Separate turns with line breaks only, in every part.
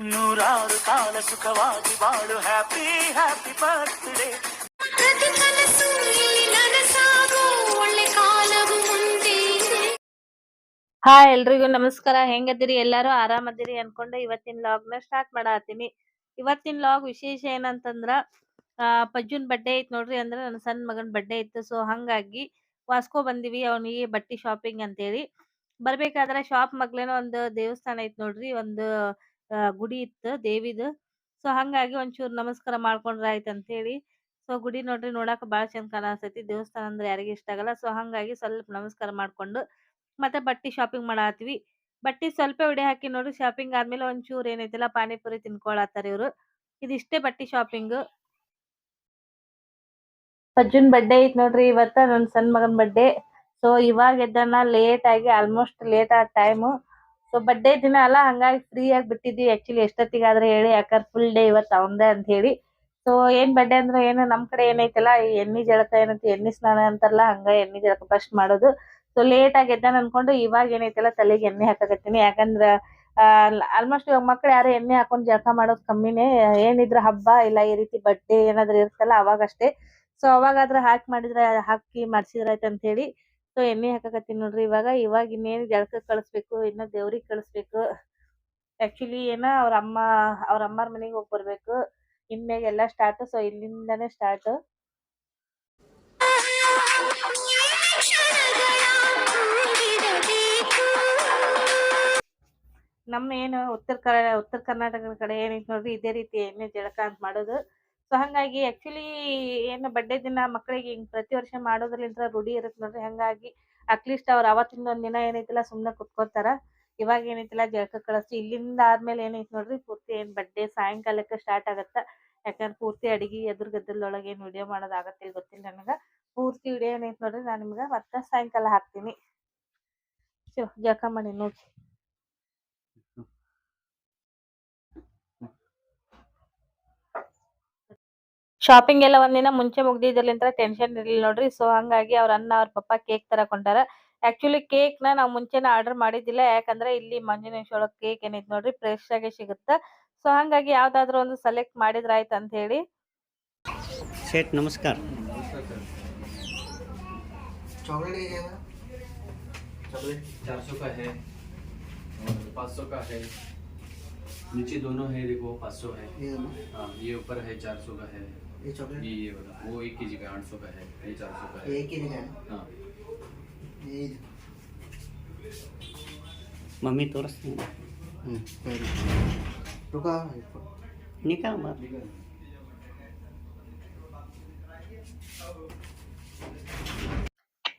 ನೂರಾರು ಕಾಲ ಸುಖವಾಗಿ ಬಾಳು. ಹ್ಯಾಪಿ ಹ್ಯಾಪಿ ಬರ್ತ್ಡೇ
ಪ್ರತಿ ಕನಸು ಇಲ್ಲಿ ನನಸಾಗೋ. ಒಳ್ಳೆ ಕಾಲವು ಮುಂದೆ ಇದೆ.
ಹಾಯ್ ಎಲ್ರಿಗೂ ನಮಸ್ಕಾರ. ಹೆಂಗದಿರಿ? ಎಲ್ಲಾರು ಆರಾಮದಿರಿ ಅನ್ಕೊಂಡು ಇವತ್ತಿನ ಲಾಗ್ನ ಸ್ಟಾರ್ಟ್ ಮಾಡಾತೀನಿ ಇವತ್ತಿನ ಲಾಗ್ ವಿಶೇಷ ಏನಂತಂದ್ರ ಆ ಪಜ್ಜುನ್ ಬಡ್ಡೆ ಐತ್ ನೋಡ್ರಿ ಅಂದ್ರ ನನ್ನ ಸಣ್ಣ ಮಗನ್ ಬಡ್ಡೆ ಇತ್ತು. ಸೊ ಹಂಗಾಗಿ ವಾಸ್ಕೋ ಬಂದಿವಿ. ಅವನಿಗೆ ಬಟ್ಟಿ ಶಾಪಿಂಗ್ ಅಂತೇಳಿ. ಬರ್ಬೇಕಾದ್ರ ಶಾಪ್ ಮಗ್ಲೇನೋ ಒಂದು ದೇವಸ್ಥಾನ ಐತ್ ನೋಡ್ರಿ. ಒಂದು ಗುಡಿ ಇತ್ತು ದೇವಿದು. ಸೊ ಹಂಗಾಗಿ ಒಂಚೂರು ನಮಸ್ಕಾರ ಮಾಡ್ಕೊಂಡ್ರ ಅಂತ ಹೇಳಿ ಸೊ ಗುಡಿ ನೋಡ್ರಿ ನೋಡಾಕ ಬಾಳ ಚಂದ ಕಾಣಸ್ತೈತಿ. ದೇವಸ್ಥಾನ ಅಂದ್ರೆ ಯಾರಿಗೂ ಇಷ್ಟ ಆಗಲ್ಲ. ಸೊ ಹಂಗಾಗಿ ಸ್ವಲ್ಪ ನಮಸ್ಕಾರ ಮಾಡ್ಕೊಂಡು ಮತ್ತೆ ಬಟ್ಟಿ ಶಾಪಿಂಗ್ ಮಾಡಾತ್ವಿ ಬಟ್ಟಿ ಸ್ವಲ್ಪ ಉಡಿ ಹಾಕಿ ನೋಡ್ರಿ ಶಾಪಿಂಗ್ ಆದ್ಮೇಲೆ ಒಂಚೂರ್ ಏನೈತಿಲ್ಲ ಪಾನಿಪುರಿ ತಿನ್ಕೊಳತ್ತಾರ ಇವ್ರು. ಇದಿಷ್ಟೇ ಬಟ್ಟಿ ಶಾಪಿಂಗ್ ಅಜ್ಜನ್ ಬರ್ಡೇ ಐತ್ ನೋಡ್ರಿ ಇವತ್ತ, ನನ್ ಸಣ್ಣ ಮಗನ್ ಬರ್ಡೇ ಸೊ ಇವಾಗ ಎದ್ದಾನ ಲೇಟ್ ಆಗಿ ಆಲ್ಮೋಸ್ಟ್ ಲೇಟ್ ಆದ ಟೈಮ್ ಸೊ ಬರ್ಡೇ ದಿನ ಅಲ್ಲ, ಹಂಗಾಗಿ ಫ್ರೀ ಆಗಿ ಬಿಟ್ಟಿದ್ವಿ ಆಕ್ಚುಲಿ ಎಷ್ಟೊತ್ತಿಗಾದ್ರೆ ಹೇಳಿ, ಯಾಕಂದ್ರೆ ಫುಲ್ ಡೇ ಇವತ್ತು ಅವಂದೇ ಅಂತ ಹೇಳಿ. ಸೊ ಏನ್ ಬಡ್ಡೆ ಅಂದ್ರೆ ಏನು, ನಮ್ ಕಡೆ ಏನೈತಲ್ಲ, ಈ ಎಣ್ಣಿ ಜಳಕ ಏನಂತ ಎಣ್ಣೆ ಸ್ನಾನ ಅಂತಾರಲ್ಲ ಹಂಗ ಎಣ್ಣೆ ಜಳಕ ಫಸ್ಟ್ ಮಾಡೋದು. ಸೊ ಲೇಟ್ ಆಗಿ ಎದ್ದಾನ ಅನ್ಕೊಂಡು ಇವಾಗ ಏನೈತಲ್ಲ, ತಲೆಗೆ ಎಣ್ಣೆ ಹಾಕಕತ್ತೀನಿ. ಯಾಕಂದ್ರ ಆಲ್ಮೋಸ್ಟ್ ಇವಾಗ ಮಕ್ಳು ಯಾರು ಎಣ್ಣೆ ಹಾಕೊಂಡ್ ಜಳಕ ಮಾಡೋದು ಕಮ್ಮಿನೇ. ಏನಿದ್ರ ಹಬ್ಬ ಇಲ್ಲ, ಈ ರೀತಿ ಬಟ್ಟೆ ಏನಾದ್ರು ಇರುತ್ತಲ್ಲ, ಅವಾಗಷ್ಟೇ. ಸೊ ಅವಾಗಾದ್ರ ಹಾಕಿ ಮಾಡಿದ್ರೆ, ಹಾಕಿ ಮಾಡ್ಸಿದ್ರ ಆಯ್ತ್ ಅಂತ ಹೇಳಿ. ಸೊ ಎಣ್ಣೆ ಹಾಕಕತ್ತೀನಿ ನೋಡ್ರಿ. ಇವಾಗ ಇವಾಗ ಇನ್ನೇನ್ ಜಳಕ ಕಳಿಸ್ಬೇಕು, ಇನ್ನ ದೇವ್ರಿಗೆ ಕಳಿಸ್ಬೇಕು. ಆಕ್ಚುಲಿ ಏನ ಅವ್ರ ಅಮ್ಮ, ಅವ್ರ ಅಮ್ಮರ ಮನೆಗೆ ಹೋಗಿ ಬರಬೇಕು. ಇನ್ಮ್ಯಾಗ ಎಲ್ಲಾ ಸ್ಟಾರ್ಟ್ ಸೊ ಇಲ್ಲಿಂದಾನೇ ಸ್ಟಾರ್ಟ್ ನಮ್ಮ ಏನು ಉತ್ತರ ಕನ್ನಡ ಉತ್ತರ ಕರ್ನಾಟಕದ ಕಡೆ ಏನೈತಿ ನೋಡ್ರಿ, ಇದೇ ರೀತಿ ಎಣ್ಣೆ ಜಳಕ ಅಂತ ಮಾಡೋದು. ಸೊ ಹಂಗಾಗಿ ಆಕ್ಚುಲಿ ಏನು ಬಡ್ಡೆ ದಿನ ಮಕ್ಕಳಿಗೆ ಹಿಂಗ್ ಪ್ರತಿ ವರ್ಷ ಮಾಡೋದ್ರಲ್ಲಿಂದ ರೂಢಿ ಇರುತ್ತೆ ನೋಡ್ರಿ. ಹಂಗಾಗಿ ಅಟ್ಲೀಸ್ಟ್ ಅವ್ರ ಅವತ್ತಿಂದ ಒಂದ್ ದಿನ ಏನೈತಿಲ್ಲ ಸುಮ್ನೆ ಕುತ್ಕೋತಾರ. ಇವಾಗ ಏನೈತಿಲ್ಲ ಜಳಕ ಕಳಿಸ್ತಿ. ಇಲ್ಲಿಂದ ಆದ್ಮೇಲೆ ಏನೈತಿ ನೋಡ್ರಿ ಪೂರ್ತಿ ಏನ್ ಬಡ್ಡೆ ಸಾಯಂಕಾಲಕ್ಕೆ ಸ್ಟಾರ್ಟ್ ಆಗತ್ತ? ಯಾಕಂದ್ರೆ ಪೂರ್ತಿ ಅಡಿಗೆ ಎದುರು ಗದ್ದಲೊಳಗೆ ಏನ್ ವಿಡಿಯೋ ಮಾಡೋದಾಗತ್ತಿಲ್ಲ ಗೊತ್ತಿಲ್ಲ ನನಗ. ಪೂರ್ತಿ ವಿಡಿಯೋ ಏನೈತಿ ನೋಡ್ರಿ ನಾನು ನಿಮ್ಗೆ ಮತ್ತ ಸಾಯಂಕಾಲ ಹಾಕ್ತೀನಿ. ಜಳಕ ಮಾಡಿ ನೋಡಿ ಶಾಪಿಂಗ್ ಎಲ್ಲ ಒಂದಿನ ಮುಂಚೆ ಮುಗ್ದಿದ್ರಲಿಂತ್ರ ಟೆನ್ಷನ್ ಇರ್ಲಿಲ್ಲ ನೋಡ್ರಿ ಸೊ ಹಂಗಾಗಿ ಅವ್ರ ಅಣ್ಣ ಅವ್ರ ಪಪ್ಪ ಕೇಕ್ ತರಕ್ ಹೊಂಟಾರ ಆಕ್ಚುಲಿ ಕೇಕ್ ನ ನಾವ್ ಮುಂಚೆನ ಆರ್ಡರ್ ಮಾಡಿದ್ದಿಲ್ಲ ಯಾಕಂದ್ರೆ ಇಲ್ಲಿ ಮಂಜುನೇಶ್ ಒಳಗ್ ಕೇಕ್ ಏನೈತ್ ನೋಡ್ರಿ ಫ್ರೆಶ್ ಆಗಿ ಸಿಗುತ್ತ ಸೊ ಹಂಗಾಗಿ ಯಾವ್ದಾದ್ರು ಒಂದು ಸೆಲೆಕ್ಟ್ ಮಾಡಿದ್ರ ಆಯ್ತ್ ಅಂತ ಹೇಳಿ
सेठ नमस्कार
चॉकलेट क्या है चॉकलेट
चार सौ का है और पाँच सौ का है नीचे दोनों है देखो पाँच सौ है
ये दोनों
हाँ ये ऊपर है चार सौ का है
ये चॉकलेट?
ये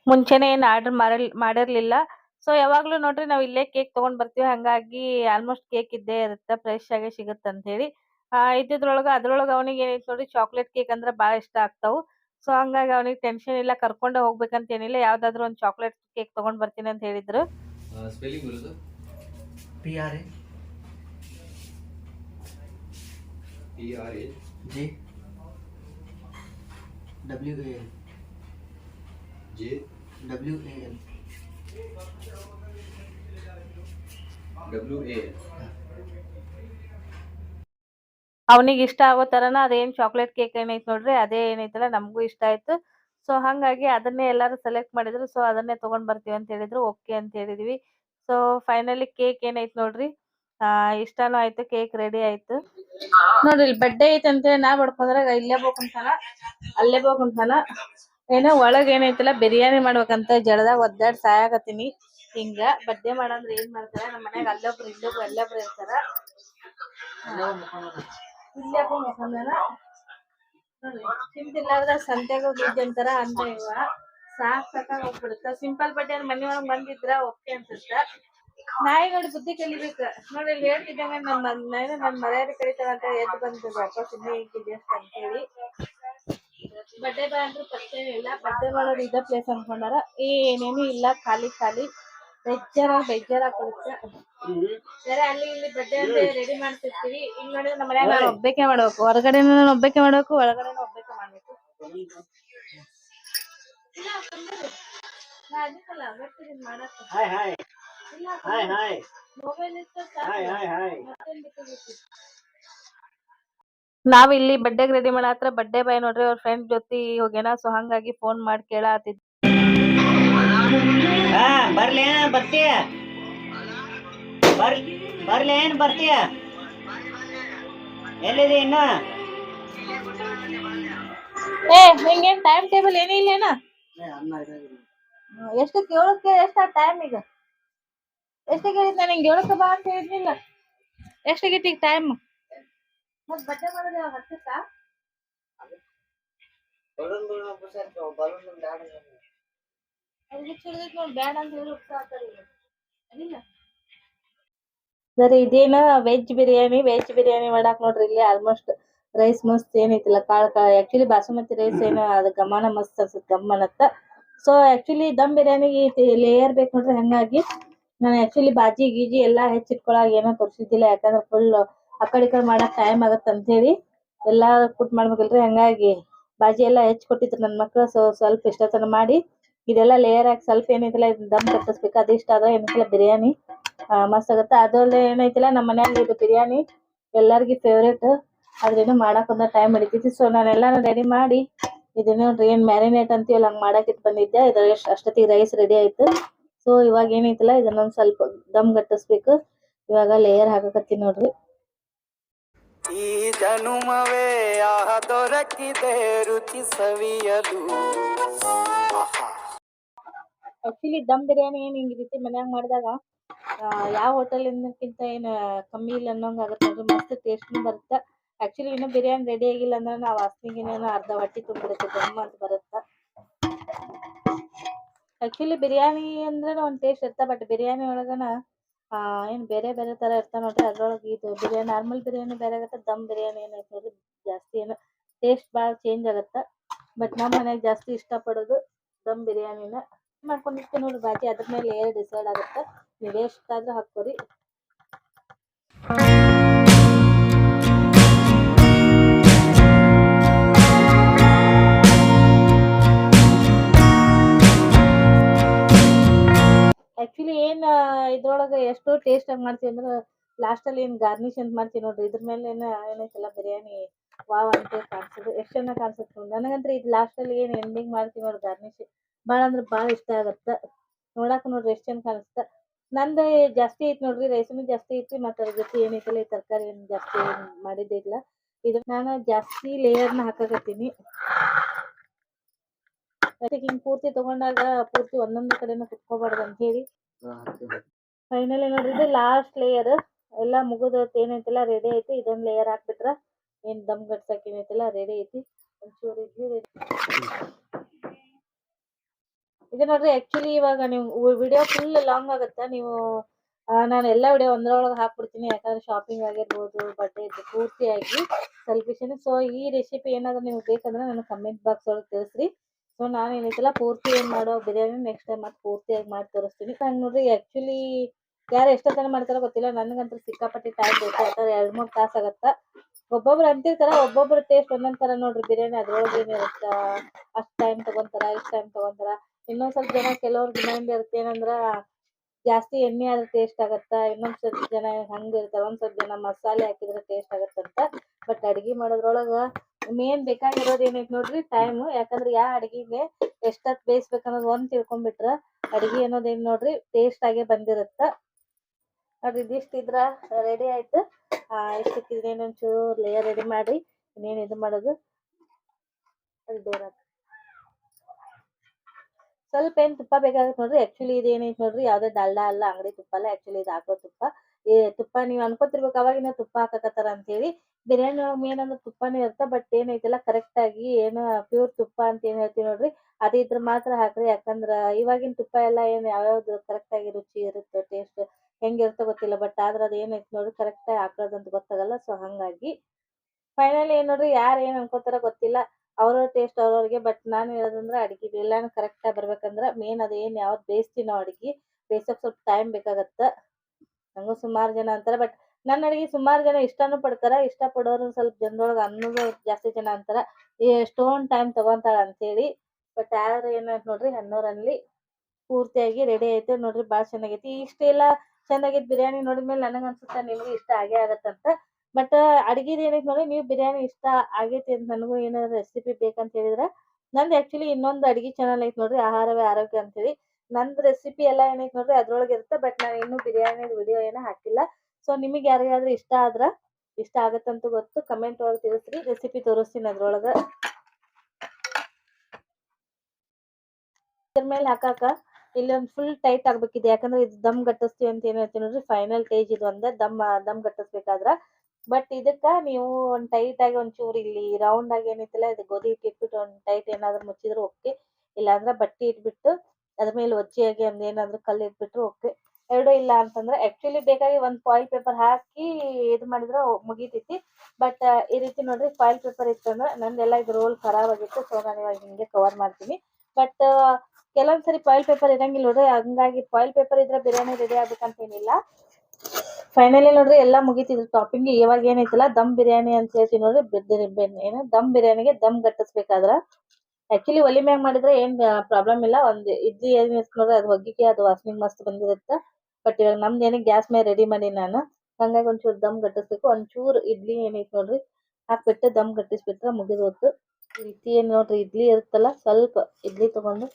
ಮುಂಚೆನೇ ಏನು ಆರ್ಡರ್ ಮಾಡಲ್ ಮಾಡಿರ್ಲಿಲ್ಲ. ಸೊ ಯಾವಾಗಲೂ ನೋಡ್ರಿ ನಾವು ಇಲ್ಲೇ ಕೇಕ್ ತಗೊಂಡ್ ಬರ್ತೀವಿ. ಹಾಗಾಗಿ ಆಲ್ಮೋಸ್ಟ್ ಕೇಕ್ ಇದ್ದೇ ಇರುತ್ತೆ. ಫ್ರೆಶ್ ಆಗೇ ಸಿಗುತ್ತೆ ಅಂತ ಹೇಳಿ ಆ ಇದ್ದಿದ್ರೊಳಗ ಅದ್ರೊಳಗ ಅವನಿಗೆ ಐತಿ ನೋಡ್ರಿ ಚಾಕ್ಲೇಟ್ ಕೇಕ್ ಅಂದ್ರ ಬಾಳ ಇಷ್ಟ ಆಗ್ತಾವು. ಸೊ ಹಂಗಾಗಿ ಅವ್ನಿಗೆ ಟೆನ್ಷನ್ ಇಲ್ಲ ಕರ್ಕೊಂಡ ಹೋಗ್ಬೇಕಂತ ಏನಿಲ್ಲ ಯಾವ್ದಾದ್ರು ಒಂದ್ ಚಾಕ್ಲೇಟ್ ಕೇಕ್ ತಗೊಂಡ್ ಬರ್ತೀನಿ ಅಂತ ಹೇಳಿದ್ರು.
A
ಅವನಿಗೆ ಇಷ್ಟ ಆಗೋ ತರನ ಅದೇನ್ ಚಾಕ್ಲೇಟ್ ಕೇಕ್ ಏನೈತ್ ನೋಡ್ರಿ, ಅದೇ ಏನೈತಲ್ಲ ನಮಗೂ ಇಷ್ಟ ಆಯ್ತು. ಸೊ ಹಂಗಾಗಿ ಅದನ್ನೇ ಎಲ್ಲರೂ ಸೆಲೆಕ್ಟ್ ಮಾಡಿದ್ರು. ಸೊ ಅದನ್ನೇ ತಗೊಂಡ್ ಬರ್ತೀವಿ ಅಂತ ಹೇಳಿದ್ರು. ಓಕೆ ಅಂತ ಹೇಳಿದ್ವಿ. ಸೊ ಫೈನಲಿ ಕೇಕ್ ಏನೈತ್ ನೋಡ್ರಿ? ಆ, ಇಷ್ಟಾನು ಆಯ್ತು. ಕೇಕ್ ರೆಡಿ ಆಯ್ತು. ನೋಡ್ರಿ, ಇಲ್ಲಿ ಬಡ್ಡೆ ಐತೆ ಅಂತ ಹೇಳಿ ನಾ ಬಡ್ಕೊಂಡ್ರಾಗ ಇಲ್ಲೇ ಬೋಕಂತಾನ ಅಲ್ಲೇ ಬೋಕಂತಾನ ಏನೋ ಒಳಗ್ ಏನೈತಲ್ಲ ಬಿರಿಯಾನಿ ಮಾಡ್ಬೇಕಂತ ಜಡದಾಗ ಒದ್ದಾಡ್ ಸಾಯಾಗತ್ತೀನಿ ಹಿಂಗ ಬಡ್ಡೆ ಮಾಡಂದ್ರೆ ಏನ್ ಮಾಡ್ತಾರ? ನಮ್ಮ ಮನ್ಯಾಗ ಅಲ್ಲೊಬ್ರು ಇಲ್ಲೊಬ್ರು ಅಲ್ಲೊಬ್ರು ಇರ್ತಾರ ಇಲ್ಲೇ ಆದ್ರೆ ಮಕ್ಕೊಂಡಾನ. ನೋಡ್ರಿ, ಚಿಂತಿಲ್ಲಾರ್ದ ಸಂತ್ಯಾಗ ಹೋಗಿದ್ದೆ ಅಂತಾರ ಅಂತ ಇವ. ಸಾಕ್ ಸಾಕಾಗ್ ಹೋಗ್ಬಿಡುತ್ತ. ಸಿಂಪಲ್ ಬಟ್ಟೆ ಅಂದ್ರೆ ಮನೆ ಒಳಗ್ ಬಂದಿದ್ರ ಓಕೆ ಅನ್ಸುತ್ತ. ನಾಯಿಗಳು ಬುದ್ಧಿ ಕಲಿಬೇಕ. ನೋಡಿ ಇಲ್ಲಿ ಹೇಳ್ತಿದ್ದಂಗ ನಮ್ಮ ನಾಯಿನ ನನ್ ಮರ್ಯಾದೆ ಕಡಿತಾರ ಅಂತ ಎದ್ದು ಬಂದ್ರು ವಾಪಸ್ ಇನ್ನೇ ಈಗಿದ್ದೆ ಅಂತ ಹೇಳಿ ಬಡ್ಡೆ ಬಾ ಅಂದ್ರೆ ಇಲ್ಲ. ಬಡ್ಡೆ ಮಾಡೋದು ಇದ ಪ್ಲೇಸ್ ಅನ್ಕೊಂಡಾರ. ಏನೇನು ಇಲ್ಲ ಖಾಲಿ ಖಾಲಿ. ಬೆಜ್ಜರ ಬೆಜ್ಜರ ಕೊಡುತ್ತೆ. ಬೇರೆ ಅಲ್ಲಿ ಇಲ್ಲಿ ಬಟ್ಟೆ ಅಂತ ರೆಡಿ ಇಲ್ಲಿ ಒಬ್ಬಕ್ಕೆ ಮಾಡ್ಬೇಕು. ಹೊರಗಡೆ ನಾನು ಒಬ್ಬಕ್ಕೆ ಮಾಡ್ಬೇಕು ಒಳಗಡೆ ಒಬ್ಬಕ್ಕೆ ಮಾಡ್ಬೇಕು. ನಾವ್ ಇಲ್ಲಿ ಬಡ್ಡೆಗ್ ರೆಡಿ ಮಾಡತ್ರ ಬಡ್ಡೆ ಬಾಯ್ ನೋಡ್ರಿ ಅವ್ರ ಫ್ರೆಂಡ್ ಜೊತೆ ಹೋಗ್ಯಾನ. ಸೊ ಹಂಗಾಗಿ ಫೋನ್ ಮಾಡಿ
ಕೇಳತ್ತಿದ್ವಿ ಬರ್ಲಿ ಬರ್ತೀಯ? ಬರ್ ಬರ್ಲಿ ಏನು ಬರ್ತೀಯ ಎಲ್ಲಿದೆ ಇನ್ನು
ಏ ನಿಂಗೇನ್ ಟೈಮ್ ಟೇಬಲ್ ಏನೇ ಇಲ್ಲೇನ ಎಷ್ಟಕ್ಕೆ ಏಳಕ್ಕೆ ಎಷ್ಟ ಟೈಮ್ ಈಗ ಎಷ್ಟಕ್ಕೆ ಹೇಳಿದ್ ನಾನು ಹಿಂಗೆ ಏಳಕ್ಕೆ ಬಾ ಅಂತ ಹೇಳಿದ್ನಿಲ್ಲ ಎಷ್ಟಾಗೈತಿ ಈಗ ಟೈಮ್ ಮತ್ ಬಡ್ಡೆ ಮಾಡೋದು ಯಾವಾಗ ಹತ್ತಕ್ಕ ಬ್ಯಾಡ ಅಂತ ಹೇಳಿ ಸರಿ, ಇದೇನ ವೆಜ್ ಬಿರಿಯಾನಿ? ವೆಜ್ ಬಿರಿಯಾನಿ ಮಾಡಾಕ್ ನೋಡ್ರಿ ಇಲ್ಲಿ ಆಲ್ಮೋಸ್ಟ್ ರೈಸ್ ಮಸ್ತ್ ಏನೈತಿಲ್ಲ, ಕಾಳ್ ಕಾಳ್. ಆಕ್ಚುಲಿ ಬಾಸುಮತಿ ರೈಸ್ ಏನ ಅದ ಗಮನ ಮಸ್ತ್ ಅನ್ಸುತ್ತೆ ಗಮ್ಮನತ್ತ ಸೊ ಆಕ್ಚುಲಿ ದಮ್ ಬಿರಿಯಾನಿಗೆ ಲೇಯರ್ ಬೇಕು ನೋಡ್ರಿ ಹಂಗಾಗಿ. ನಾನು ಆಕ್ಚುಲಿ ಬಾಜಿ, ಗೀಜಿ ಎಲ್ಲಾ ಹೆಚ್ಚಿಟ್ಕೊಳಾಗ ಏನೋ ತೋರಿಸಿದ್ದಿಲ್ಲ, ಯಾಕಂದ್ರೆ ಫುಲ್ ಆ ಕಡೆ ಮಾಡಕ್ ಟೈಮ್ ಆಗತ್ತ ಅಂತ ಹೇಳಿ ಎಲ್ಲಾ ಕುಟ್ ಮಾಡ್ಬೇಕಲ್ರಿ. ಹಂಗಾಗಿ ಬಾಜಿ ಎಲ್ಲಾ ಹೆಚ್ಚ್ ಕೊಟ್ಟಿದ್ರು ನನ್ ಮಕ್ಳು ಸೊ ಸ್ವಲ್ಪ ಇಷ್ಟತನ ಮಾಡಿ ಇದೆಲ್ಲ ಲೇಯರ್ ಆಗಿ ಸ್ವಲ್ಪ ಏನೈತಿಲ್ಲ ಇದನ್ನ ದಮ್ ಕಟ್ಟಿಸ್ಬೇಕು ಅದಿಷ್ಟ ಆದ್ರೆ ಏನೈತಿಲ್ಲ ಬಿರಿಯಾನಿ ಮಸ್ತ್ ಆಗುತ್ತೆ. ಅದಲ್ಲದೆ ಏನೈತಿಲ್ಲ, ನಮ್ಮ ಮನೆಯಲ್ಲಿ ಇದು ಬಿರಿಯಾನಿ ಎಲ್ಲರಿಗೂ ಫೇವ್ರೇಟ್ ಅದ್ರೇನು ಒಂದ ಟೈಮ್ ಹಿಡಿತೈತಿ ಸೊ ನಾನೆಲ್ಲಾನು ರೆಡಿ ಮಾಡಿ ಇದು ನೋಡ್ರಿ, ಏನ್ ಮ್ಯಾರಿನೇಟ್ ಅಂತೀವಲ್ಲ, ಹಂಗ್ ಮಾಡಕ್ ಇಟ್ ಬಂದಿದ್ದೆ. ಇದ್ರ ಅಷ್ಟೊತ್ತಿಗೆ ರೈಸ್ ರೆಡಿ ಆಯ್ತು. ಸೊ ಇವಾಗ ಏನೈತಿಲ್ಲ, ಇದನ್ನೊಂದ್ ಸ್ವಲ್ಪ ದಮ್ ಕಟ್ಟಿಸ್ಬೇಕು ಇವಾಗ ಲೇಯರ್ ಹಾಕಕತ್ತೀನಿ ನೋಡ್ರಿ.
ಈ ಜನುಮವೇ, ಆಹ, ದೊರಕಿದೆ, ರುಚಿ ಸವಿಯಲು.
ಆಕ್ಚುಲಿ ದಮ್ ಬಿರಿಯಾನಿ ಏನ್ ಹಿಂಗ್ ರೀತಿ ಮನ್ಯಾಗ ಮಾಡಿದಾಗ ಯಾವ ಹೋಟೆಲ್ ಇಂದಕ್ಕಿಂತ ಏನ್ ಕಮ್ಮಿ ಇಲ್ಲ ಅನ್ನೋಂಗೆ ಆಗುತ್ತೆ. ಅದು ಮಸ್ತ್ ಟೇಸ್ಟ್ ಬರುತ್ತೆ. ಆಕ್ಚುಲಿ ಇನ್ನು ಬಿರಿಯಾನಿ ರೆಡಿ ಆಗಿಲ್ಲ ಅಂದ್ರೆ ನಾವು ವಾಸನೆಗೆನ ಅರ್ಧ ಹೊಟ್ಟೆ ತುಂಬಿಡುತ್ತೆ ದಮ್ ಅಂತ ಬರುತ್ತ. ಆ್ಯಕ್ಚುಲಿ ಬಿರಿಯಾನಿ ಅಂದ್ರೆ ಒಂದ್ ಟೇಸ್ಟ್ ಇರ್ತ ಬಟ್ ಬಿರಿಯಾನಿ ಒಳಗನ ಏನ್ ಬೇರೆ ಬೇರೆ ತರ ಇರ್ತಾವೆ ನೋಡ್ರಿ. ಅದ್ರೊಳಗೆ ಇದು ಬಿರಿಯಾನಿ ನಾರ್ಮಲ್ ಬಿರಿಯಾನಿ ಬೇರೆ ಆಗುತ್ತೆ, ದಮ್ ಬಿರಿಯಾನಿ ಏನೈತೆ ನೋಡ್ರಿ. ಜಾಸ್ತಿ ಏನು ಟೇಸ್ಟ್ ಬಾಳ ಚೇಂಜ್ ಆಗುತ್ತೆ. ಬಟ್ ನಮ್ಮ ಮನೆಗೆ ಜಾಸ್ತಿ ಇಷ್ಟ ಪಡೋದು ದಮ್ ಬಿರಿಯಾನಿನ. ಮಾಡ್ಕೊಂಡಿರ್ತೀನಿ ನೋಡಿ ಬಾಜಿ ಅದ್ರ ಮೇಲೆ ಏರ್ ಡಿಸೈಡ್ ಆಗುತ್ತೆ, ನೀವು ಎಷ್ಟಾದ್ರೂ ಹಾಕೋರಿ ಆಕ್ಚುಲಿ ಏನ್ ಇದ್ರೊಳಗೆ ಎಷ್ಟೋ ಟೇಸ್ಟ್ ಆಗಿ ಮಾಡ್ತೀವಿ ಅಂದ್ರೆ ಲಾಸ್ಟ್ ಅಲ್ಲಿ ಏನ್ ಗಾರ್ನಿಶ್ ಅಂತ ಮಾಡ್ತೀವಿ ನೋಡ್ರಿ, ಇದ್ರ ಮೇಲೆ ಏನ, ಏನೈತಲ್ಲ ಬಿರಿಯಾನಿ, ವಾವ್ ಅಂತ ಕಾಣಿಸೋದು, ಎಷ್ಟು ಚೆನ್ನಾಗಿ ಕಾಣಿಸುತ್ತೆ ನನಗಂತ್ರ ಇದು ಲಾಸ್ಟ್ ಅಲ್ಲಿ ಏನ್ ಎಂಡಿಂಗ್ ಮಾಡ್ತೀವಿ ನೋಡಿ ಗಾರ್ನಿಶ್ ಭಾಳ ಅಂದ್ರೆ ಭಾಳ ಇಷ್ಟ ಆಗತ್ತ. ನೋಡಾಕ ನೋಡ್ರಿ ಎಷ್ಟ್ ಚಂದ ಕಾಣಿಸ್ತ. ನಂದು ಜಾಸ್ತಿ ಐತಿ ನೋಡ್ರಿ ರೈಸನು ಜಾಸ್ತಿ ಐತಿ ಮತ್ತ ಅದ್ರ ಜೊತೆ ಏನೈತಲ್ಲ ಈ ತರಕಾರಿ ಏನ್ ಜಾಸ್ತಿ ಮಾಡಿದ್ದಿಲ್ಲ ಇದು ನಾನು ಜಾಸ್ತಿ ಲೇಯರ್ನ ಹಾಕಕತ್ತೀನಿ. ಅದಕ್ಕೆ ಹಿಂಗ್ ಪೂರ್ತಿ ತಗೊಂಡಾಗ ಪೂರ್ತಿ ಒಂದೊಂದ್ ಕಡೆನೂ ಕುತ್ಕೋಬಾರ್ದು ಅಂತ ಹೇಳಿ. ಫೈನಲಿ ನೋಡ್ರಿ ಇದು ಲಾಸ್ಟ್ ಲೇಯರ್ ಎಲ್ಲ ಮುಗಿದ ಏನೈತಿಲ್ಲ ರೆಡಿ ಐತಿ. ಇದೊಂದ್ ಲೇಯರ್ ಹಾಕ್ಬಿಟ್ರ ಏನ್ ದಮ್ ಗಟ್ಸಕ್ ಏನೈತಿಲ್ಲ ರೆಡಿ ಐತಿ. ಒಂಚೂರು. ಇದು ನೋಡ್ರಿ ಆಕ್ಚುಲಿ ಇವಾಗ ನೀವು ವಿಡಿಯೋ ಫುಲ್ ಲಾಂಗ್ ಆಗುತ್ತೆ? ನೀವು ನಾನು ಎಲ್ಲಾ ವಿಡಿಯೋ ಒಂದ್ರೊಳಗೆ ಹಾಕ್ಬಿಡ್ತೀನಿ. ಯಾಕಂದ್ರೆ ಶಾಪಿಂಗ್ ಆಗಿರ್ಬೋದು ಬಟ್ಟೆ ಪೂರ್ತಿಯಾಗಿ ಸೆಲ್ಫಿಶನ್ ಸೊ ಈ ರೆಸಿಪಿ ಏನಾದ್ರು ನಿಮ್ಗೆ ಬೇಕಂದ್ರೆ ನನಗೆ ಕಮೆಂಟ್ ಬಾಕ್ಸ್ ಒಳಗೆ ತಿಳಿಸ್ರಿ. ಸೊ ನಾನು ಏನೈತಲ್ಲ ಪೂರ್ತಿ ಏನು ಮಾಡೋ ಬಿರಿಯಾನಿ ನೆಕ್ಸ್ಟ್ ಟೈಮ್ ಮತ್ತೆ ಪೂರ್ತಿಯಾಗಿ ಮಾಡಿ ತೋರಿಸ್ತೀನಿ. ನಾನು ನೋಡ್ರಿ ಆಕ್ಚುಲಿ ಯಾರು ಎಷ್ಟೊತ್ತನ ಮಾಡ್ತಾರೋ ಗೊತ್ತಿಲ್ಲ. ನನಗಂತೂ ಸಿಕ್ಕಾಪಟ್ಟೆ ಟೈಮ್ ಬೇಕು. ಯಾಕಂದ್ರೆ ಎರಡು ಮೂರು ತಾಸು ಆಗತ್ತ? ಒಬ್ಬೊಬ್ರು ಅಂತಿರ್ತಾರ, ಒಬ್ಬೊಬ್ರು ಟೇಸ್ಟ್ ಒಂದೊಂದ್ ತರ ನೋಡ್ರಿ. ಬಿರಿಯಾನಿ ಅದ್ರೊಳಗೆ ಏನಿರುತ್ತ ಅಷ್ಟ್ ಟೈಮ್ ತಗೊಂತಾರ, ಇಷ್ಟ್ ಟೈಮ್ ತಗೊಂತಾರ. ಇನ್ನೊಂದ್ ಸ್ವಲ್ಪ ಜನ ಕೆಲವ್ರಿಗೆ ಮೈಂಡ್ ಇರುತ್ತೆ, ಏನಂದ್ರ ಜಾಸ್ತಿ ಎಣ್ಣೆ ಆದ್ರೆ ಟೇಸ್ಟ್ ಆಗತ್ತ? ಇನ್ನೊಂದ್ ಸ್ವಲ್ಪ ಜನ ಹಂಗ ಇರ್ತಾರ, ಒಂದ್ ಸ್ವಲ್ಪ ಜನ ಮಸಾಲೆ ಹಾಕಿದ್ರೆ ಟೇಸ್ಟ್ ಆಗತ್ತಂತ ಬಟ್ ಅಡ್ಗಿ ಮಾಡೋದ್ರೊಳಗ ಮೇನ್ ಬೇಕಾಗಿರೋದ್ ಏನೈತಿ ನೋಡ್ರಿ ಟೈಮ್ ಯಾಕಂದ್ರೆ ಯಾ ಅಡ್ಗಿಗೆ ಎಷ್ಟೊತ್ ಬೇಯಿಸ್ಬೇಕು ಅನ್ನೋದು ಒಂದ್ ತಿಳ್ಕೊಂಡ್ಬಿಟ್ರ ಅಡ್ಗಿ ಅನ್ನೋದ್ ಏನ್ ನೋಡ್ರಿ ಟೇಸ್ಟ್ ಆಗೇ ಬಂದಿರತ್ತ. ನೋಡ್ರಿ, ಇದಿಷ್ಟ ಇದ್ರ ರೆಡಿ ಆಯ್ತು. ಆ ಇಷ್ಟಕ್ಕಿದ್ರೆ ಇನ್ನೊಂಚೂರು ಲೇಯರ್ ರೆಡಿ ಮಾಡಿ ಇನ್ನೇನ್ ಇದು ಮಾಡೋದು? ಅದು ದೂರ. ಸ್ವಲ್ಪ ಏನ್ ತುಪ್ಪ ಬೇಕಾಗುತ್ತೆ ನೋಡ್ರಿ ಆಕ್ಚುಲಿ ಇದು ಏನೈತಿ ನೋಡ್ರಿ, ಯಾವ್ದೇ ಡಾಲ್ಡಾ ಅಲ್ಲ ಅಂಗಡಿ ತುಪ್ಪ ಅಲ್ಲ ಆಕ್ಚುಲಿ ಇದು ಹಾಕೋ ತುಪ್ಪ. ಈ ತುಪ್ಪ ನೀವ್ ಅನ್ಕೋತಿರ್ಬೇಕು, ಅವಾಗಿನ ತುಪ್ಪ ಹಾಕಕತ್ತಾರ ಅಂತ ಹೇಳಿ ಬಿರಿಯಾನಿ ಒಳಗ್ ಮೇನ್ ಅಂದ್ರೆ ತುಪ್ಪನೇ ಇರ್ತ ಬಟ್ ಏನೈತಿಲ್ಲ ಕರೆಕ್ಟ್ ಆಗಿ ಏನು ಪ್ಯೂರ್ ತುಪ್ಪ ಅಂತ ಏನ್ ಹೇಳ್ತೀವಿ ನೋಡ್ರಿ, ಅದೇ ಇದ್ರ ಮಾತ್ರ ಹಾಕ್ರಿ. ಯಾಕಂದ್ರ ಇವಾಗಿನ ತುಪ್ಪ ಎಲ್ಲ ಏನ್ ಯಾವ್ಯಾವ್ದು ಕರೆಕ್ಟ್ ಆಗಿ ರುಚಿ ಇರುತ್ತೆ ಟೇಸ್ಟ್ ಹೆಂಗಿರುತ್ತೆ ಗೊತ್ತಿಲ್ಲ ಬಟ್ ಆದ್ರ ಅದ್ ಏನೈತಿ ನೋಡ್ರಿ ಕರೆಕ್ಟ್ ಆಗಿ ಹಾಕೋದಂತ ಗೊತ್ತಾಗಲ್ಲ ಸೊ ಹಂಗಾಗಿ. ಫೈನಲಿ ಏನ್ ನೋಡ್ರಿ, ಯಾರ್ ಏನ್ ಅನ್ಕೋತಾರ ಗೊತ್ತಿಲ್ಲ. ಅವ್ರವ್ರ ಟೇಸ್ಟ್ ಅವ್ರವ್ರಿಗೆ ಬಟ್ ನಾನ್ ಹೇಳೋದಂದ್ರ ಅಡಿಗೆ ಎಲ್ಲಾನು ಕರೆಕ್ಟ್ ಆಗಿ ಬರ್ಬೇಕಂದ್ರ ಮೇನ್ ಅದ ಏನ್ ಯಾವ್ದ್ ಬೇಯಿಸ್ತೀವಿ ನಾವ್ ಅಡ್ಗಿ, ಬೇಯ್ಸಕ್ ಸ್ವಲ್ಪ ಟೈಮ್ ಬೇಕಾಗತ್ತ. ನಂಗೂ ಸುಮಾರ್ ಜನ ಅಂತಾರೆ ಬಟ್ ನನ್ನ ಅಡಿಗೆ ಸುಮಾರ್ ಜನ ಇಷ್ಟಾನು ಪಡ್ತಾರ ಇಷ್ಟ ಪಡೋರು ಸ್ವಲ್ಪ ಜನದೊಳಗೆ ಅನ್ನೋದು ಜಾಸ್ತಿ ಜನ ಅಂತಾರ ಎಷ್ಟೊಂದು ಟೈಮ್ ತಗೊಂತಾಳ ಅಂತೇಳಿ ಬಟ್ ಯಾರು ಏನಂತ ನೋಡ್ರಿ ಅನ್ನೋರಲ್ಲಿ ಪೂರ್ತಿಯಾಗಿ ರೆಡಿ ಐತೆ ನೋಡ್ರಿ ಭಾಳ ಚೆನ್ನಾಗೈತಿ. ಇಷ್ಟೆಲ್ಲ ಚಂದಾಗೈತಿ ಬಿರಿಯಾನಿ ನೋಡಿದ್ಮೇಲೆ ನನಗೆ ಅನ್ಸುತ್ತ ನಿಮಗೆ ಇಷ್ಟ ಆಗೇ ಆಗತ್ತಂತ. ಬಟ್ ಅಡ್ಗಿದ ಏನೈತಿ ನೋಡ್ರಿ, ನೀವು ಬಿರಿಯಾನಿ ಇಷ್ಟ ಆಗೈತಿ ಅಂತ ನನಗೂ ಏನಾದ್ರು ರೆಸಿಪಿ ಬೇಕಂತ ಹೇಳಿದ್ರ, ನಂದು ಆಕ್ಚುಲಿ ಇನ್ನೊಂದು ಅಡಿಗೆ ಚಾನಲ್ ಐತಿ ನೋಡ್ರಿ, ಆಹಾರವೇ ಆರೋಗ್ಯ ಅಂತೇಳಿ ನಂದು ರೆಸಿಪಿ ಎಲ್ಲ ಏನೈತಿ ನೋಡ್ರಿ, ಅದ್ರೊಳಗೆ ಇರುತ್ತೆ ಬಟ್ ನಾನು ಇನ್ನೂ ಬಿರಿಯಾನಿ ವಿಡಿಯೋ ಏನೂ ಹಾಕಿಲ್ಲ. ಸೊ ನಿಮಗೆ ಯಾರಿಗಾದ್ರೂ ಇಷ್ಟ ಆದ್ರ, ಇಷ್ಟ ಆಗತ್ತಂತ ಗೊತ್ತು ಕಮೆಂಟ್ ಒಳಗೆ ತಿಳಿಸ್ರಿ ರೆಸಿಪಿ ತೋರಿಸ್ತೀನಿ ಅದ್ರೊಳಗ. ಇದ್ರ ಮೇಲೆ ಹಾಕಾಕ ಇಲ್ಲಿ ಒಂದು ಫುಲ್ ಟೈಟ್ ಆಗ್ಬೇಕಿದೆ, ಯಾಕಂದ್ರೆ ಇದು ದಮ್ ಗಟ್ಟಿಸ್ತೀವಿ ಅಂತ ಏನ್ ಹೇಳ್ತೀವಿ ನೋಡ್ರಿ ಫೈನಲ್ ಟೇಜ್ ಇದು ಒಂದ, ದಮ್ ದಮ್ ಗಟ್ಟಿಸ್ಬೇಕಾದ್ರ. ಬಟ್ ಇದಕ್ಕ ನೀವು ಒಂದ್ ಟೈಟ್ ಆಗಿ ಒಂಚೂರು ಇಲ್ಲಿ ರೌಂಡ್ ಆಗಿ ಏನೈತಿಲ್ಲ ಇದು ಗೋಧಿ ಹಿಟ್ಟು ಇಟ್ಬಿಟ್ಟು ಒಂದ್ ಟೈಟ್ ಏನಾದ್ರು ಮುಚ್ಚಿದ್ರು ಓಕೆ ಇಲ್ಲಾಂದ್ರೆ ಬಟ್ಟೆ ಇಟ್ಬಿಟ್ಟು ಅದ್ರ ಮೇಲೆ ಒಜ್ಜಿಯಾಗಿ ಒಂದ್ ಏನಾದ್ರು ಕಲ್ಲು ಇಟ್ಬಿಟ್ರು ಓಕೆ ಎರಡು ಇಲ್ಲ ಅಂತಂದ್ರೆ ಆಕ್ಚುಲಿ ಬೇಕಾಗಿ ಒಂದ್ ಫಾಯಿಲ್ ಪೇಪರ್ ಹಾಕಿ ಇದು ಮಾಡಿದ್ರೆ ಮುಗಿತೈತಿ. ಬಟ್ ಈ ರೀತಿ ನೋಡ್ರಿ ಫಾಯಿಲ್ ಪೇಪರ್ ಇತ್ತಂದ್ರೆ ನಂದೆಲ್ಲ ಇದು ರೋಲ್ ಖರಾಬ್ ಆಗಿತ್ತು ಸೊ ನಾನು ಇವಾಗ ಹಿಂಗೆ ಕವರ್ ಮಾಡ್ತೀನಿ. ಬಟ್ ಕೆಲವೊಂದ್ಸರಿ ಫಾಯಿಲ್ ಪೇಪರ್ ಇರಂಗಿಲ್ಲ ನೋಡ್ರಿ, ಹಂಗಾಗಿ ಫಾಯಿಲ್ ಪೇಪರ್ ಇದ್ರೆ ಬಿರಿಯಾನಿ ರೆಡಿ ಆಗ್ಬೇಕಂತ ಏನಿಲ್ಲ ಫೈನಲಿ ನೋಡ್ರಿ ಎಲ್ಲಾ ಮುಗೀತಿದ್ರು ಟಾಪಿಂಗ್ ಇವಾಗ ಏನೈತಲ್ಲ ದಮ್ ಬಿರಿಯಾನಿ ಅಂತ ಹೇಳ್ತೀವಿ ನೋಡ್ರಿ. ಏನು ದಮ್ ಬಿರಿಯಾನಿಗೆ ದಮ್ ಗಟ್ಟಿಸ್ಬೇಕಾದ್ರ. ಆಕ್ಚುಲಿ ಒಲಿ ಮ್ಯಾಗ ಮಾಡಿದ್ರೆ ಏನ್ ಪ್ರಾಬ್ಲಮ್ ಇಲ್ಲ. ಒಂದ್ ಇಡ್ಲಿ ಏನ್ ನೋಡ್ರಿ ಅದು ಒಗ್ಗಿಗೆ ಅದು ವಾಸನೆ ಮಸ್ತ್ ಬಂದಿರುತ್ತೆ. ಬಟ್ ಇವಾಗ ನಮ್ದು ಏನಿಗೆ ಗ್ಯಾಸ್ ಮೇಲೆ ರೆಡಿ ಮಾಡಿ ನಾನು. ಹಂಗಾಗಿ ಒಂಚೂರು ದಮ್ ಗಟ್ಟಿಸ್ಬೇಕು. ಒಂಚೂರು ಇಡ್ಲಿ ಏನೈತಿ ನೋಡ್ರಿ ಹಾಕ್ಬಿಟ್ಟು ದಮ್ ಗಟ್ಟಿಸ್ಬಿಟ್ರೆ ಮುಗಿದು ಹೊತ್ತು ರೀತಿ ಏನು ನೋಡ್ರಿ ಇಡ್ಲಿ ಇರುತ್ತಲ್ಲ ಸ್ವಲ್ಪ ಇಡ್ಲಿ ತಗೊಂಡು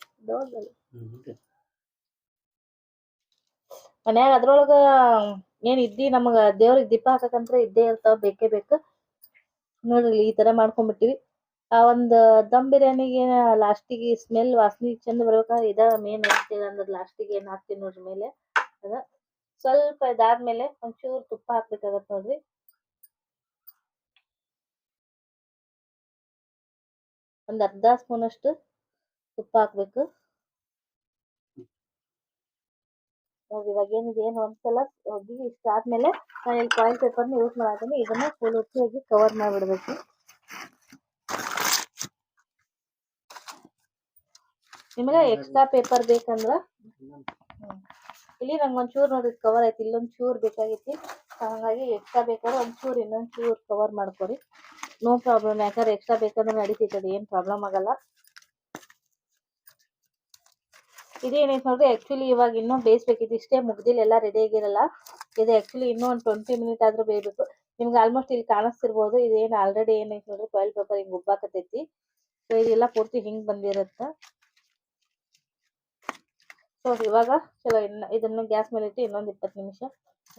ಮನ್ಯಾಗ ಅದ್ರೊಳಗ ಏನ್ ಇದ್ದಿ ನಮಗ ದೇವ್ರಿಗೆ ದೀಪ ಹಾಕಕಂತ್ರ ಇದ್ದೇ ಇರ್ತಾವ, ಬೇಕೇ ಬೇಕು. ನೋಡ್ರಿ ಈ ತರ ಮಾಡ್ಕೊಂಡ್ಬಿಟ್ಟಿವಿ. ಆ ಒಂದ್ ದಮ್ ಬಿರಿಯಾನಿಗೆ ಲಾಸ್ಟಿಗೆ ಸ್ಮೆಲ್ ವಾಸನೆ ಚಂದ ಬರ್ಬೇಕಾದ್ರೆ ಇದ ಮೇನ್ ಹಾಕ್ತೀವಿ ಅಂದ್ರೆ ಲಾಸ್ಟಿಗೆ ಏನ್ ಹಾಕ್ತೀವಿ ನೋಡ್ರಿ ಮೇಲೆ. ಅದ ಸ್ವಲ್ಪ ಇದಾದ್ಮೇಲೆ ಒಂಚೂರು ತುಪ್ಪ ಹಾಕ್ಬೇಕಾಗತ್ತೆ ನೋಡ್ರಿ. ಒಂದ್ ಅರ್ಧ ಸ್ಪೂನ್ ಅಷ್ಟು ತುಪ್ಪ ಹಾಕ್ಬೇಕು. ನೋಡ್ರಿ ಇವಾಗ ಏನಿದೆ ಏನು ಒಂದ್ಸಲ ಹೋಗಿ ಇಷ್ಟ ಆದ್ಮೇಲೆ ನಾನು ಇಲ್ಲಿ ಕಾಯಿಲ್ ಪೇಪರ್ನ ಯೂಸ್ ಮಾಡ್ತೀನಿ. ಇದನ್ನ ಫುಲ್ ಹೊತ್ತಿಯಾಗಿ ಕವರ್ ಮಾಡ್ಬಿಡ್ಬೇಕು. ನಿಮಗೆ ಎಕ್ಸ್ಟ್ರಾ ಪೇಪರ್ ಬೇಕಂದ್ರ? ಇಲ್ಲಿ ನಂಗೆ ಒಂಚೂರು ನೋಡಿ ಕವರ್ ಐತಿ ಇಲ್ಲೊಂದ್ ಚೂರು ಬೇಕಾಗೈತಿ. ಹಂಗಾಗಿ ಎಕ್ಸ್ಟ್ರಾ ಬೇಕಾದ್ರೆ ಒಂಚೂರು ಇನ್ನೊಂದ್ ಚೂರ್ ಕವರ್ ಮಾಡ್ಕೊರಿ ನೋ ಪ್ರಾಬ್ಲಮ್ ಯಾಕಂದ್ರೆ ಎಕ್ಸ್ಟ್ರಾ ಬೇಕಂದ್ರೆ ನಡೀತೈತಿ ಏನು ಏನ್ ಪ್ರಾಬ್ಲಮ್ ಆಗಲ್ಲ. ಇದೇನೈತೆ ನೋಡ್ರಿ? ಆಕ್ಚುಲಿ ಇವಾಗ ಇನ್ನೂ ಬೇಯಿಸ್ಬೇಕಿತ್ತು. ಇಷ್ಟೇ ಮುಗ್ದಿಲ್ಲ. ಎಲ್ಲ ರೆಡಿ ಆಗಿರಲ್ಲ. ಇದು ಆಕ್ಚುಲಿ ಇನ್ನೂ ಒಂದು ಟ್ವೆಂಟಿ ಮಿನಿಟ್ ಆದ್ರೂ ಬೇಯಬೇಕು. ನಿಮ್ಗೆ ಆಲ್ಮೋಸ್ಟ್ ಇಲ್ಲಿ ಕಾಣಿಸ್ತಿರ್ಬೋದು. ಇದೇನು ಆಲ್ರೆಡಿ ಏನೈತೆ ನೋಡ್ರಿ? ಫಾಯಿಲ್ ಪೇಪರ್ ಹಿಂಗೆ ಉಬ್ಬಾಕತೈತಿ ಸೊ ಇದೆಲ್ಲ ಪೂರ್ತಿ ಹಿಂಗೆ ಬಂದಿರುತ್ತೆ. ಸೊ ಇವಾಗ ಚಲೋ, ಇನ್ನ ಇದನ್ನ ಗ್ಯಾಸ್ ಮೇಲೆ ಇಟ್ಟು ಇನ್ನೊಂದು ಇಪ್ಪತ್ತು ನಿಮಿಷ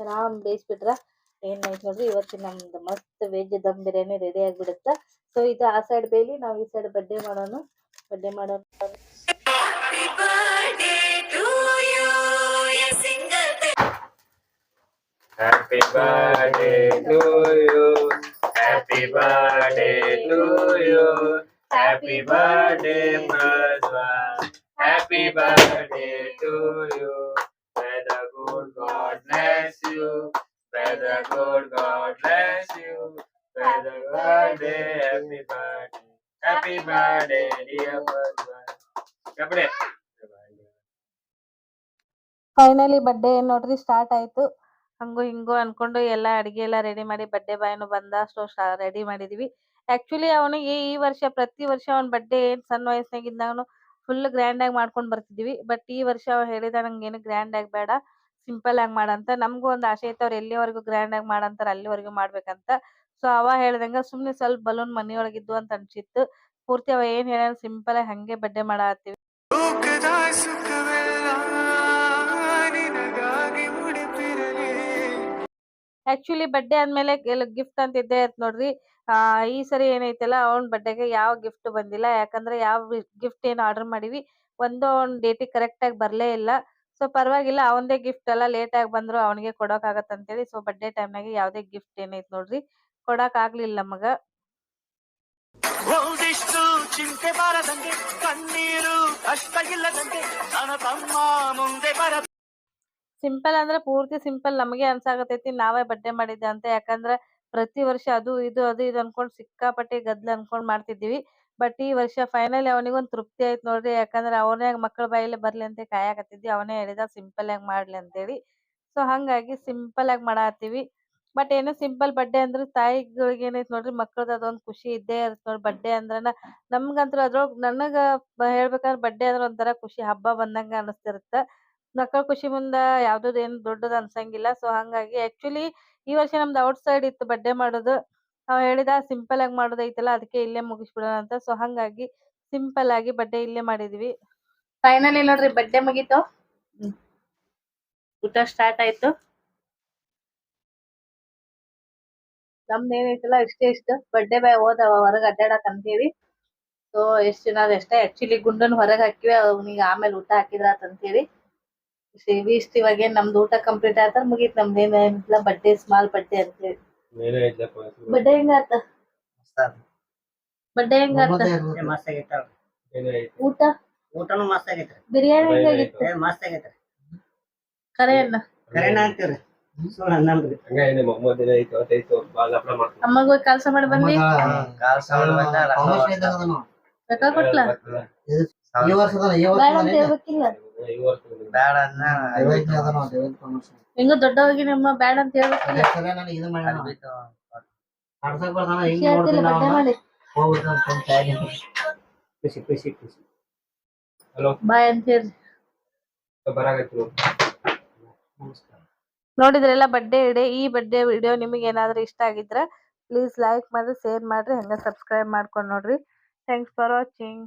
ಆರಾಮ್ ಬೇಯಿಸ್ಬಿಟ್ರೆ ಏನಾಯ್ತು ನೋಡ್ರಿ? ಇವತ್ತಿನ ನಮ್ದು ಮಸ್ತ್ ವೆಜ್ ದಮ್ ಬಿರಿಯಾನಿ ರೆಡಿ ಆಗಿಬಿಡುತ್ತೆ. ಸೊ ಇದು ಆ ಸೈಡ್ ಬೇಯಲಿ, ನಾವು ಈ ಸೈಡ್ ಬಡ್ಡೆ ಮಾಡೋಣ ಬಡ್ಡೆ ಮಾಡೋಣ
Happy birthday to you. Happy birthday to you. Happy birthday, Praswa. Happy birthday to you. May the good God bless you. May the good God bless you. May the birthday, happy birthday. Happy birthday, dear Praswa. Kabaddi
finally birthday ನೋಡ್ರಿ start ಆಯ್ತು ಹಂಗು ಹಿಂಗು ಅನ್ಕೊಂಡು ಎಲ್ಲ ಅಡಿಗೆ ಎಲ್ಲ ready ಮಾಡಿ birthday ಬಾಯ್ನು ಬಂದ ಸೊ ರೆಡಿ ಮಾಡಿದೀವಿ. ಆಕ್ಚುಲಿ ಅವನಿಗೆ ಈ ವರ್ಷ ಪ್ರತಿ ವರ್ಷ ಅವ್ನ ಬರ್ಡೇ ಏನ್ ಸಣ್ಣ ವಯಸ್ಸಿನಾಗ ಇದ್ದಾಗನು ಫುಲ್ ಗ್ರ್ಯಾಂಡ್ ಆಗಿ ಮಾಡ್ಕೊಂಡ್ ಬರ್ತಿದ್ವಿ. ಬಟ್ ಈ ವರ್ಷ ಅವ ಹೇಳಿದ ನಂಗೆ ಏನು ಗ್ರ್ಯಾಂಡ್ ಆಗಿ ಬೇಡ ಸಿಂಪಲ್ ಆಗಿ ಮಾಡಂತ. ನಮಗೂ ಒಂದು ಆಸೆ ಐತೆ ಅವ್ರು ಎಲ್ಲಿವರೆಗೂ ಗ್ರ್ಯಾಂಡ್ ಆಗಿ ಮಾಡಂತಾರ ಅಲ್ಲಿವರೆಗೂ ಮಾಡ್ಬೇಕಂತ. ಸೊ ಅವ ಹೇಳ್ದಂಗ ಸುಮ್ನೆ ಸ್ವಲ್ಪ ಬಲೂನ್ ಮನಿಯೊಳಗಿದ್ದು ಅಂತ ಅನ್ಸಿತ್ತು. ಪೂರ್ತಿ ಅವ ಏನ್ ಹೇಳ ಸಿಂಪಲ್ ಆಗಿ ಹಂಗೆ ಬಡ್ಡೆ ಮಾಡತ್ತೀವಿ. ಆಕ್ಚುಲಿ ಬರ್ಡೇ ಆದಮೇಲೆ ಗಿಫ್ಟ್ ಅಂತ ಇದ್ದೇ ಇರ್ತ ನೋಡ್ರಿ. ಆ, ಈ ಸರಿ ಏನೈತಲ್ಲ, ಅವ್ನ್ ಬರ್ಡೇಗೆ ಯಾವ ಗಿಫ್ಟ್ ಬಂದಿಲ್ಲ. ಯಾಕಂದ್ರೆ ಯಾವ ಗಿಫ್ಟ್ ಏನ್ ಆರ್ಡರ್ ಮಾಡಿವಿ ಒಂದು ಅವ್ನ್ ಡೇಟಿಗೆ ಕರೆಕ್ಟ್ ಆಗಿ ಬರ್ಲೇ ಇಲ್ಲ. ಸೊ ಪರವಾಗಿಲ್ಲ, ಅವಂದೇ ಗಿಫ್ಟ್ ಎಲ್ಲ ಲೇಟ್ ಆಗಿ ಬಂದ್ರು ಅವನಿಗೆ ಕೊಡಕ್ ಆಗತ್ತ ಅಂತೇಳಿ ಸೊ ಬರ್ಡೇ ಟೈಮ್ನಾಗ ಯಾವ್ದೇ ಗಿಫ್ಟ್ ಏನೈತ್ ನೋಡ್ರಿ. ಕೊಡಕ್ ಆಗ್ಲಿಲ್ಲ ನಮಗ.
ಚಿಂತೆ ಬಾರದಂಗೆ, ಕಣ್ಣೀರು ಕಷ್ಟ ಇಲ್ಲದಂತೆ ನನ್ನ ತಮ್ಮ ಮುಂದೆ ಬರ
ಸಿಂಪಲ್ ಅಂದ್ರೆ ಪೂರ್ತಿ ಸಿಂಪಲ್ ನಮಗೆ ಅನ್ಸಾಕತೈತಿ ನಾವೇ ಬಡ್ಡೆ ಮಾಡಿದ್ದೆ ಅಂತ. ಯಾಕಂದ್ರೆ ಪ್ರತಿ ವರ್ಷ ಅದು ಇದು ಅದು ಇದು ಅನ್ಕೊಂಡ್ ಸಿಕ್ಕಾಪಟ್ಟೆ ಗದ್ಲ ಅನ್ಕೊಂಡ್ ಮಾಡ್ತಿದ್ದೀವಿ. ಬಟ್ ಈ ವರ್ಷ ಫೈನಲಿ ಅವನಿಗೊಂದ್ ತೃಪ್ತಿ ಆಯ್ತು ನೋಡ್ರಿ. ಯಾಕಂದ್ರೆ ಅವನೇ ಮಕ್ಕಳ ಬಾಯಲ್ಲಿ ಬರ್ಲಿ ಅಂತ ಕಾಯಕತ್ತಿದ್ವಿ. ಅವನೇ ಹೇಳಿದ ಸಿಂಪಲ್ ಆಗಿ ಮಾಡ್ಲಿ ಅಂತೇಳಿ. ಸೊ ಹಂಗಾಗಿ ಸಿಂಪಲ್ ಆಗಿ ಮಾಡಾತ್ತೀವಿ. ಬಟ್ ಏನೋ ಸಿಂಪಲ್ ಬಡ್ಡೆ ಅಂದ್ರೆ ತಾಯಿಗಳಿಗೆ ಏನೈತ್ ನೋಡ್ರಿ ಮಕ್ಕಳದ ಅದೊಂದ್ ಖುಷಿ ಇದ್ದೇ ಇರುತ್ತೆ ನೋಡ್ರಿ ಬಡ್ಡೆ ಅಂದ್ರನ ನಮ್ಗಂತ್ರ ಅದ್ರೊಳಗ್ ನನಗ ಹೇಳ್ಬೇಕಂದ್ರೆ ಬರ್ಡೇ ಅಂದ್ರೆ ಒಂಥರ ಖುಷಿ. ಹಬ್ಬ ಬಂದಂಗ ಅನಸ್ತಿರುತ್ತ. ಮಕ್ಕಳ ಖುಷಿ ಮುಂದ ಯಾವ್ದು ಏನ್ ದೊಡ್ಡದ್ ಅನ್ಸಂಗಿಲ್ಲ. ಸೊ ಹಂಗಾಗಿ ಆಕ್ಚುಲಿ ಈ ವರ್ಷ ನಮ್ದು ಔಟ್ ಸೈಡ್ ಇತ್ತು ಬರ್ಡೇ ಮಾಡೋದು. ನಾವು ಹೇಳಿದ ಸಿಂಪಲ್ ಆಗಿ ಮಾಡೋದೈತಲ್ಲ ಅದಕ್ಕೆ ಇಲ್ಲೇ ಮುಗಿಸ್ಬಿಡೋಣ ಅಂತ. ಸೊ ಹಂಗಾಗಿ ಸಿಂಪಲ್ ಆಗಿ ಬರ್ಡೇ ಇಲ್ಲೇ ಮಾಡಿದ್ವಿ. ಫೈನಲಿ ನೋಡ್ರಿ? ಬರ್ಡೇ ಮುಗೀತು? ಊಟ ಸ್ಟಾರ್ಟ್ ಆಯ್ತು? ನಮ್ದು ಏನೈತಲ್ಲ ಇಷ್ಟೇ ಇಷ್ಟು. ಬರ್ಡೇ ಬಾಯ್ ಹೋದವ ಹೊರಗೆ ಅಡ್ಡಾಡಕ್ ಅಂತೀವಿ. ಸೊ ಎಷ್ಟ್ ಜನ ಅಷ್ಟೇ ಆಕ್ಚುಲಿ ಗುಂಡನ್ ಹೊರಗೆ ಹಾಕಿವಿ ಅವ್ನಿಗೆ ಆಮೇಲೆ ಊಟ ಹಾಕಿದ್ರ ಅಂತಂತೀವಿ ಇವಿಷ್ಟು ಇವಾಗ ನಮ್ದು ಊಟ ಕಂಪ್ಲೀಟ್ ಆತ ಮುಗೀತ್ ನಮ್ದು ಏನಿಲ್ಲ ಬಡ್ಡೆ ಸ್ಮಾಲ್
ಬಡ್ಡೆ ಅಂತ ಹೇಳಿ.
ಬಡ್ಡೆ ಹೆಂಗಾತ ಬಡ್ಡೆ ಹೆಂಗಾತ
ಮಸ್ತ್
ಊಟ?
ಊಟನು ಮಸ್ತ್ ಆಗೈತ್ರಿ.
ಬಿರಿಯಾನಿ ಹೆಂಗಾಗಿತ್ತು
ಮಸ್ತ್ ಆಗೈತ್ರಿ.
ಕರೆ ಅಲ್ಲ
ಕರೆನ ಅಂತೀರಿ
ಅಮ್ಮಗ ಹೋಗಿ ಕಾಲಸ ಮಾಡಿ ಬಂದಿ ಕೆಲಸ ಮಾಡಿ ಕೊಟ್ಲ?
ಈ ವರ್ಷದ ಈ
ಬೇಡ
ಐವತ್ತು
ಹೆಂಗೋ ದೊಡ್ಡವಾಗಿ ನಮ್ಮ ಬೇಡ ಅಂತ ಹೇಳ್ಬೇಕಿಲ್ಲ
ಸಲ ಇದು ಮಾಡಿ ಬರ್ತಾನ ಹಿಂಗ್
ಮಾಡಿ
ಖುಷಿ ಖುಷಿ ಖುಷಿ.
ಬಾಯ್ ಅಂತ ಹೇಳಿ. ನೋಡಿದ್ರೆಲ್ಲ ಬಡ್ಡೆ ಇಡೆ ಈ ಬಡ್ಡೆ ವಿಡಿಯೋ ನಿಮಗೆ ಏನಾದ್ರೂ ಇಷ್ಟ ಆಗಿದ್ರೆ ಪ್ಲೀಸ್ ಲೈಕ್ ಮಾಡ್ರಿ ಶೇರ್ ಮಾಡ್ರಿ. ಹಂಗ ಸಬ್ಸ್ಕ್ರೈಬ್ ಮಾಡ್ಕೊಂಡ್ ನೋಡ್ರಿ. Thanks for watching